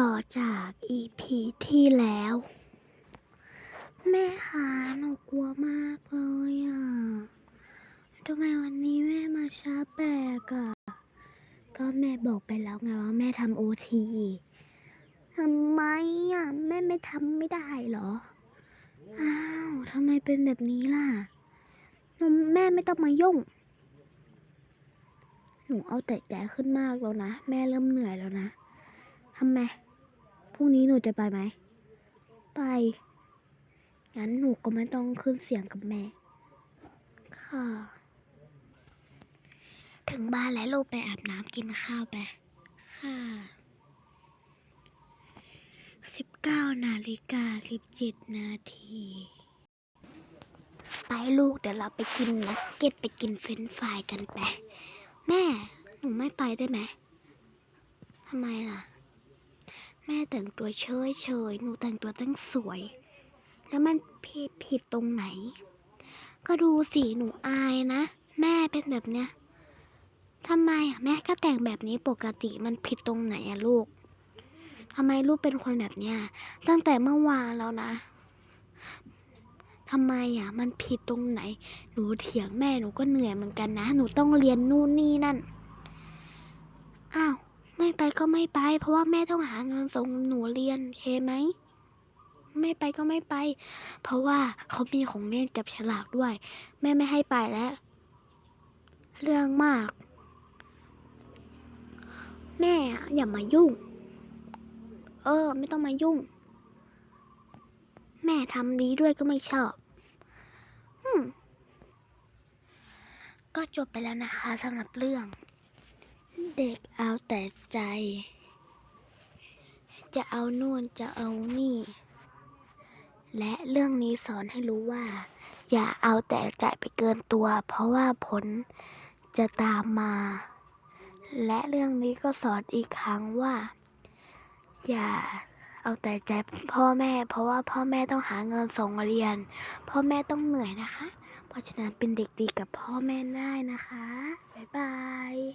ต่อจาก EP ที่แล้ว แม่คะหนูกลัวมากเลยอะทำไมวันนี้แม่มาช้าแปลกอะ ก็แม่บอกไปแล้วไงว่าแม่ทำโอทีทำไมอะ แม่ไม่ทำไม่ได้เหรอ อ้าวทำไมเป็นแบบนี้ล่ะแม่ไม่ต้องมายุ่ง หนูเอาแต่ใจขึ้นมากแล้วนะ แม่เริ่มเหนื่อยแล้วนะ ทำไมพรุ่งนี้หนูจะไปไหม ไป งั้นหนูก็ไม่ต้องขึ้นเสียงกับแม่ ค่ะ ถึงบ้านแล้วลูกไปอาบน้ำกินข้าวไป ค่ะสิบเก้านาฬิกาสิบเจ็ดนาที ไปลูกเดี๋ยวเราไปกินนักเก็ตไปกินเฟรนช์ฟรายกันไป แม่ หนูไม่ไปได้ไหมทำไมล่ะ แม่แต่งตัวเฉยเฉยหนูแต่งตัวตั้งสวย แล้วมันผิดผิดตรงไหน ก็ดูสิหนูอายนะ แม่เป็นแบบเนี้ยทำไมอะแม่ก็แต่งแบบนี้ปกติมันผิดตรงไหนอะลูกทำไมลูกเป็นคนแบบเนี้ยตั้งแต่เมื่อวานแล้วนะทำไมอะมันผิดตรงไหน หนูเถียงแม่หนูก็เหนื่อยเหมือนกันนะ หนูต้องเรียนนู่นนี่นั่น อ้าว ไม่ไปก็ไม่ไป เพราะว่าแม่ต้องหาเงินส่งหนูเรียนเคไหม ไม่ไปก็ไม่ไป เพราะว่าเขามีของเล่นจับฉลากด้วย แม่ไม่ให้ไปแล้ว เรื่องมาก แม่อย่ามายุ่ง เออ ไม่ต้องมายุ่ง แม่ทำดีด้วยก็ไม่ชอบก็จบไปแล้วนะคะสำหรับเรื่อง เด็กเอาแต่ใจ จะเอานู่นจะเอานี่ และเรื่องนี้สอนให้รู้ว่า อย่าเอาแต่ใจไปเกินตัว เพราะว่าผลจะตามมา และเรื่องนี้ก็สอนอีกครั้งว่า อย่าเอาแต่ใจพ่อแม่ เพราะว่าพ่อแม่ต้องหาเงินส่งเรียน พ่อแม่ต้องเหนื่อยนะคะ เพราะฉะนั้นเป็นเด็กดีกับพ่อแม่ได้นะคะ บ๊ายบาย